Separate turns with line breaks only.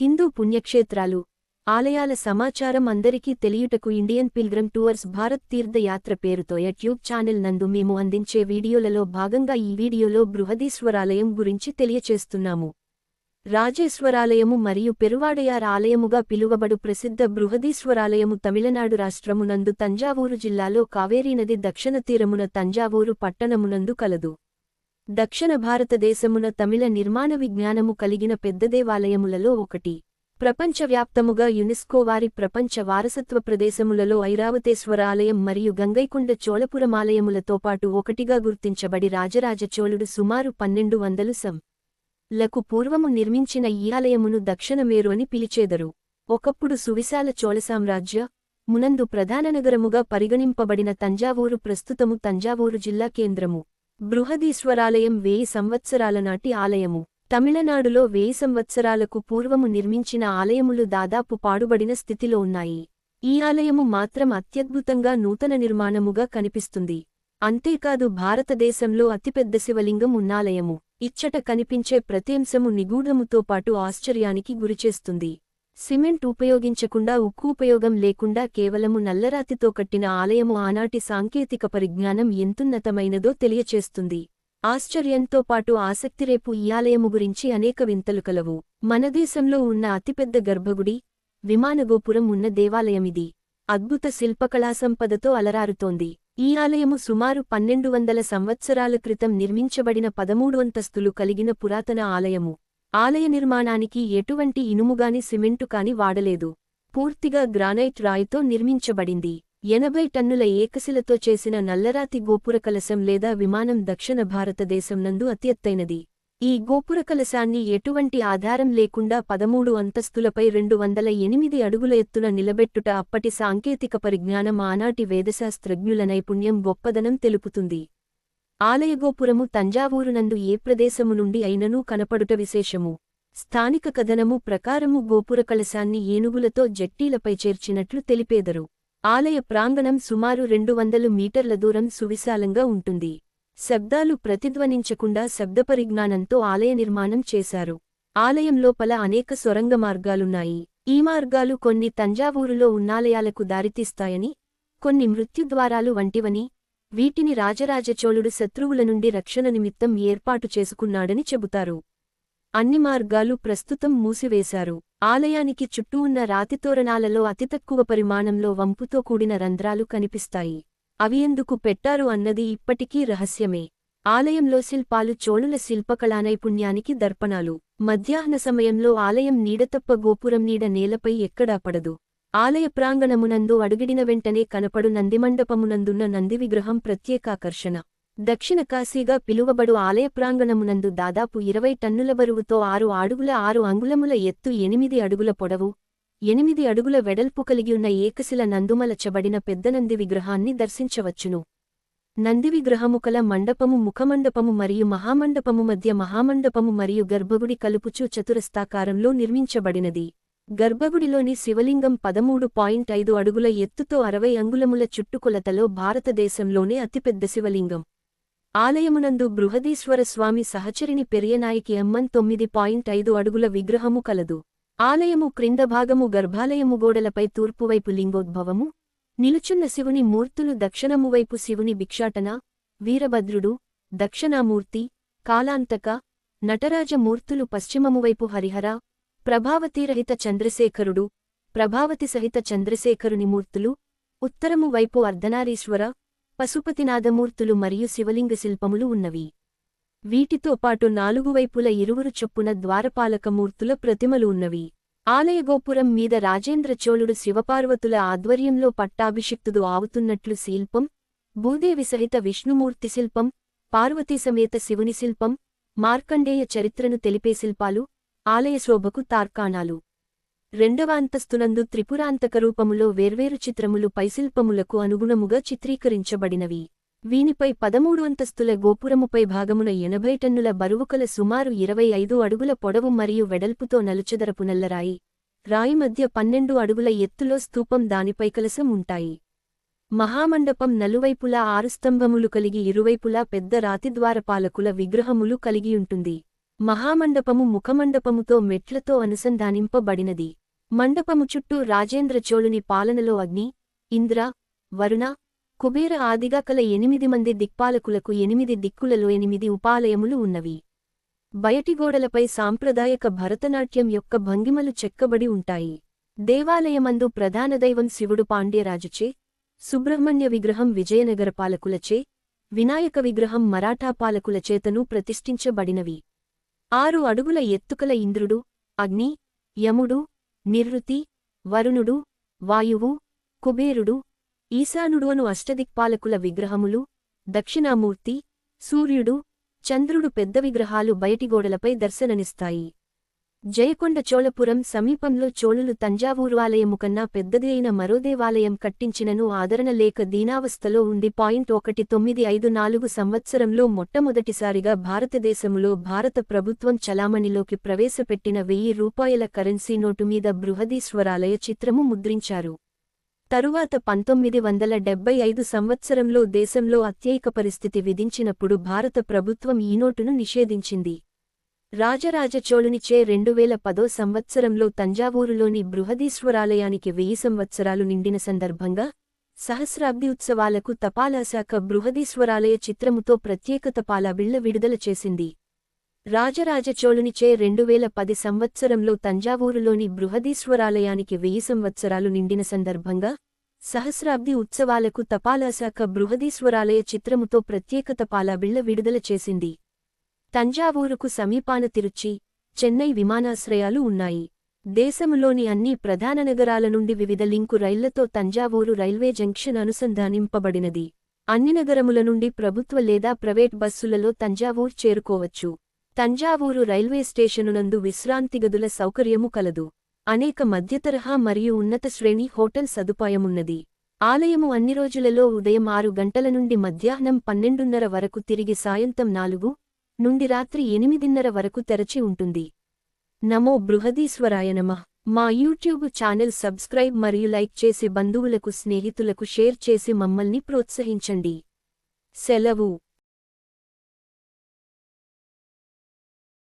హిందూ పుణ్యక్షేత్రాలు. ఆలయాల సమాచారం అందరికీ తెలియుటకు Indian pilgrim tours Bharat Tirthayatra పేరుతో యూట్యూబ్ ఛానల్ నందు మేము అందించే వీడియోలలో భాగంగా ఈ వీడియోలో బృహదీశ్వరాలయం గురించి తెలియచేస్తున్నాము. రాజేశ్వరాలయము మరియు పెరువాడయార్ ఆలయముగా పిలువబడు ప్రసిద్ధ బృహదీశ్వరాలయము తమిళనాడు రాష్ట్రమునందు తంజావూరు జిల్లాలో కావేరీ నది దక్షిణ తీరమున తంజావూరు పట్టణమునందు కలదు. దక్షిణ భారతదేశమున తమిళ నిర్మాణ విజ్ఞానము కలిగిన పెద్ద దేవాలయములలో ఒకటి. ప్రపంచవ్యాప్తముగా యునెస్కో వారి ప్రపంచ వారసత్వ ప్రదేశములలో ఐరావతేశ్వర ఆలయం మరియు గంగైకొండ చోళపురమాలయములతో పాటు ఒకటిగా గుర్తించబడి రాజరాజ చోళుడు సుమారు పన్నెండు వందలు సం. లకు పూర్వము నిర్మించిన ఈ ఆలయమును దక్షిణమేరు అని పిలిచేదరు. ఒకప్పుడు సువిశాల చోళసామ్రాజ్య మునందు ప్రధాన నగరముగా పరిగణింపబడిన తంజావూరు ప్రస్తుతము తంజావూరు జిల్లా కేంద్రము. బృహదీశ్వరాలయం వేయి సంవత్సరాల నాటి ఆలయము. తమిళనాడులో వేయి సంవత్సరాలకు పూర్వము నిర్మించిన ఆలయములు దాదాపు పాడుబడిన స్థితిలో ఉన్నాయి. ఈ ఆలయము మాత్రం అత్యద్భుతంగా నూతన నిర్మాణముగా కనిపిస్తుంది. అంతేకాదు భారతదేశంలో అతిపెద్ద శివలింగం ఉన్నాలయము. ఇచ్చట కనిపించే ప్రత్యంశము నిగూఢముతో పాటు ఆశ్చర్యానికి గురిచేస్తుంది. సిమెంట్ ఉపయోగించకుండా ఉక్కు ఉపయోగం లేకుండా కేవలము నల్లరాతితో కట్టిన ఆలయము ఆనాటి సాంకేతిక పరిజ్ఞానం ఎంతున్నతమైనదో తెలియచేస్తుంది. ఆశ్చర్యంతో పాటు ఆసక్తిరేపు ఈ ఆలయము గురించి అనేక వింతలు కలవు. మన దేశంలో ఉన్న అతిపెద్ద గర్భగుడి విమానగోపురం ఉన్న దేవాలయమిది. అద్భుత శిల్పకళా సంపదతో అలరారుతోంది. ఈ ఆలయము సుమారు పన్నెండు వందల సంవత్సరాల క్రితం నిర్మించబడిన పదమూడు అంతస్తులు కలిగిన పురాతన ఆలయము. ఆలయ నిర్మాణానికి ఎటువంటి ఇనుముగాని సిమెంటు కాని వాడలేదు. పూర్తిగా గ్రానైట్ రాయితో నిర్మించబడింది. ఎనభై టన్నుల ఏకశిలతో చేసిన నల్లరాతి గోపుర కలశం లేదా విమానం దక్షిణ భారతదేశం నందు అత్యత్తైనది. ఈ గోపుర కలశాన్ని ఎటువంటి ఆధారం లేకుండా పదమూడు అంతస్తులపై రెండు వందల ఎనిమిది అడుగుల ఎత్తున నిలబెట్టుట అప్పటి సాంకేతిక పరిజ్ఞానం ఆనాటి వేదశాస్త్రజ్ఞుల నైపుణ్యం గొప్పదనం తెలుపుతుంది. ఆలయగోపురము తంజావూరునందు ఏ ప్రదేశము నుండి అయిననూ కనపడుట విశేషము. స్థానిక కథనము ప్రకారము గోపుర కలశాన్ని ఏనుగులతో జట్టీలపై చేర్చినట్లు తెలిపేదరు. ఆలయ ప్రాంగణం సుమారు రెండు వందలు మీటర్ల దూరం సువిశాలంగా ఉంటుంది. శబ్దాలు ప్రతిధ్వనించకుండా శబ్దపరిజ్ఞానంతో ఆలయ నిర్మాణం చేశారు. ఆలయం లోపల అనేక సొరంగ మార్గాలున్నాయి. ఈ మార్గాలు కొన్ని తంజావూరులో ఉన్నాలయాలకు దారితీస్తాయని కొన్ని మృత్యుద్వారాలు వంటివని వీటిని రాజరాజచోళుడు శత్రువుల నుండి రక్షణ నిమిత్తం ఏర్పాటు చేసుకున్నాడని చెబుతారు. అన్ని మార్గాలు ప్రస్తుతం మూసివేశారు. ఆలయానికి చుట్టూ ఉన్న రాతితోరణాలలో అతి తక్కువ పరిమాణంలో వంపుతో కూడిన రంధ్రాలు కనిపిస్తాయి. అవి ఎందుకు పెట్టారు అన్నది ఇప్పటికీ రహస్యమే. ఆలయంలో శిల్పాలు చోళుల శిల్పకళా నైపుణ్యానికి దర్పణాలు. మధ్యాహ్న సమయంలో ఆలయం నీడతప్ప గోపురం నీడ నేలపై ఎక్కడా పడదు. ఆలయ ప్రాంగణమునందు అడుగిడిన వెంటనే కనపడు నందిమండపమునందున్న నంది విగ్రహం ప్రత్యేకాకర్షణ. దక్షిణ కాశీగా పిలువబడు ఆలయ ప్రాంగణమునందు దాదాపు ఇరవై టన్నుల బరువుతో ఆరు అడుగుల ఆరు అంగుళముల ఎత్తు ఎనిమిది అడుగుల పొడవు ఎనిమిది అడుగుల వెడల్పు కలిగియున్న ఏకశిల నందుమలచబడిన పెద్ద నంది విగ్రహాన్ని దర్శించవచ్చును. నంది విగ్రహము కల మండపము ముఖమండపము మరియు మహామండపము మధ్య మహామండపము మరియు గర్భగుడి కలుపుచూ చతురస్తాకారంలో నిర్మించబడినది. గర్భగుడిలోని శివలింగం పదమూడు పాయింట్ ఐదు అడుగుల ఎత్తుతో అరవై అంగుళముల చుట్టుకొలతలో భారతదేశంలోనే అతిపెద్ద శివలింగం. ఆలయమునందు బృహదీశ్వర స్వామి సహచరిని పెరియనాయికి అమ్మన్ తొమ్మిది పాయింట్ ఐదు అడుగుల విగ్రహము కలదు. ఆలయము క్రింద భాగము గర్భాలయము గోడలపై తూర్పువైపు లింగోద్భవము. నిలుచున్న శివుని మూర్తులు దక్షిణమువైపు శివుని భిక్షాటన వీరభద్రుడు దక్షిణామూర్తి కాలాంతక నటరాజమూర్తులు పశ్చిమమువైపు హరిహర ప్రభావతీరహిత చంద్రశేఖరుడు ప్రభావతి సహిత చంద్రశేఖరుని మూర్తులు ఉత్తరము వైపు అర్ధనారీశ్వర పశుపతినాథమూర్తులు మరియు శివలింగ శిల్పములు ఉన్నవి. వీటితో పాటు నాలుగు వైపుల ఇరువురు చొప్పున ద్వారపాలకమూర్తుల ప్రతిమలు ఉన్నవి. ఆలయగోపురం మీద రాజేంద్ర చోళుడు శివపార్వతుల ఆధ్వర్యంలో పట్టాభిషిక్తుడు ఆవుతున్నట్లు శిల్పం భూదేవి సహిత విష్ణుమూర్తి శిల్పం పార్వతీ సమేత శివుని శిల్పం మార్కండేయ చరిత్రను తెలిపే శిల్పాలు ఆలయ శోభకు తార్కాణాలు. రెండవ అంతస్తునందు త్రిపురాంతక రూపములో వేర్వేరు చిత్రములు పైశిల్పములకు అనుగుణముగా చిత్రీకరించబడినవి. వీనిపై పదమూడు అంతస్తుల గోపురముపై భాగమున ఎనభై టన్నుల బరువుకల సుమారు ఇరవై ఐదు అడుగుల పొడవు మరియు వెడల్పుతో నలుచదరపు నల్లరాయి. రాయి మధ్య పన్నెండు అడుగుల ఎత్తులో స్తూపం దానిపై కలసం ఉంటాయి. మహామండపం నలువైపులా ఆరు స్తంభములు కలిగి ఇరువైపులా పెద్ద రాతిద్వారపాలకుల విగ్రహములు కలిగియుంటుంది మహామండపము ముఖమండపముతో మెట్లతో అనుసంధానింపబడినది. మండపము చుట్టూ రాజేంద్ర చోళుని పాలనలో అగ్ని ఇంద్ర వరుణ కుబేర ఆదిగా కల ఎనిమిది మంది దిక్పాలకులకు ఎనిమిది దిక్కులలో ఎనిమిది ఉపాలయములు ఉన్నవి. బయటిగోడలపై సాంప్రదాయక భరతనాట్యం యొక్క భంగిమలు చెక్కబడి ఉంటాయి. దేవాలయమందు ప్రధాన దైవం శివుడు పాండ్యరాజుచే సుబ్రహ్మణ్య విగ్రహం విజయనగర పాలకులచే వినాయక విగ్రహం మరాఠా పాలకుల చేతను ప్రతిష్ఠించబడినవి. ఆరు అడుగుల ఎత్తుకల ఇంద్రుడు అగ్ని యముడు నిరృతి వరుణుడు వాయువు కుబేరుడు ఈశానుడు అను అష్టదిక్పాలకుల విగ్రహములు దక్షిణామూర్తి సూర్యుడు చంద్రుడు పెద్ద విగ్రహాలు బయటి గోడలపై దర్శననిస్తాయి. జయకొండ చోళపురం సమీపంలో చోళులు తంజావూరు ఆలయము కన్నా పెద్దది అయిన మరో దేవాలయం కట్టించినను ఆదరణ లేక దీనావస్థలో ఉండి పాయింట్ ఒకటి తొమ్మిది ఐదు నాలుగు సంవత్సరంలో మొట్టమొదటిసారిగా భారతదేశములో భారత ప్రభుత్వం చలామణిలోకి ప్రవేశపెట్టిన వెయ్యి రూపాయల కరెన్సీ నోటు మీద బృహదీశ్వరాలయ చిత్రము ముద్రించారు. తరువాత పంతొమ్మిది వందల డెబ్బై ఐదు సంవత్సరంలో దేశంలో అత్యయిక పరిస్థితి విధించినప్పుడు భారత ప్రభుత్వం ఈ నోటును నిషేధించింది. రాజరాజ చోళునిచే రెండువేల పదో సంవత్సరంలో తంజావూరులోని బృహదీశ్వరాలయానికి వెయ్యి సంవత్సరాలు నిండిన సందర్భంగా సహస్రాబ్ది ఉత్సవాలకు తపాలాశాఖ బృహదీశ్వరాలయ చిత్రముతో ప్రత్యేక తపాలా బిళ్ళ విడుదల చేసింది. రాజరాజ చోళునిచే రెండువేల పది సంవత్సరంలో తంజావూరులోని బృహదీశ్వరాలయానికి వెయ్యి సంవత్సరాలు నిండిన సందర్భంగా సహస్రాబ్ది ఉత్సవాలకు తపాలాశాఖ బృహదీశ్వరాలయ చిత్రముతో ప్రత్యేక తపాలా బిళ్ళ విడుదల చేసింది. తంజావూరుకు సమీపాన తిరుచి చెన్నై విమానాశ్రయాలు ఉన్నాయి. దేశములోని అన్ని ప్రధాన నగరాల నుండి వివిధ లింకు రైళ్ళతో తంజావూరు రైల్వే జంక్షన్ అనుసంధానింపబడినది. అన్ని నగరముల నుండి ప్రభుత్వ లేదా ప్రైవేట్ బస్సులలో తంజావూర్ చేరుకోవచ్చు. తంజావూరు రైల్వే స్టేషనునందు విశ్రాంతి గదుల సౌకర్యము కలదు. అనేక మధ్యతరహా మరియు ఉన్నత శ్రేణి హోటల్ సదుపాయమున్నది. ఆలయము అన్ని రోజులలో ఉదయం ఆరు గంటల నుండి మధ్యాహ్నం పన్నెండున్నర వరకు తిరిగి సాయంత్రం నాలుగు నుండి రాత్రి ఎనిమిదిన్నర వరకు తెరచి ఉంటుంది. నమో బృహదీశ్వరాయ నమః. మా యూట్యూబ్ ఛానల్ సబ్స్క్రైబ్ మరియు లైక్ చేసి బంధువులకు స్నేహితులకు షేర్ చేసి మమ్మల్ని ప్రోత్సహించండి. సెలవు.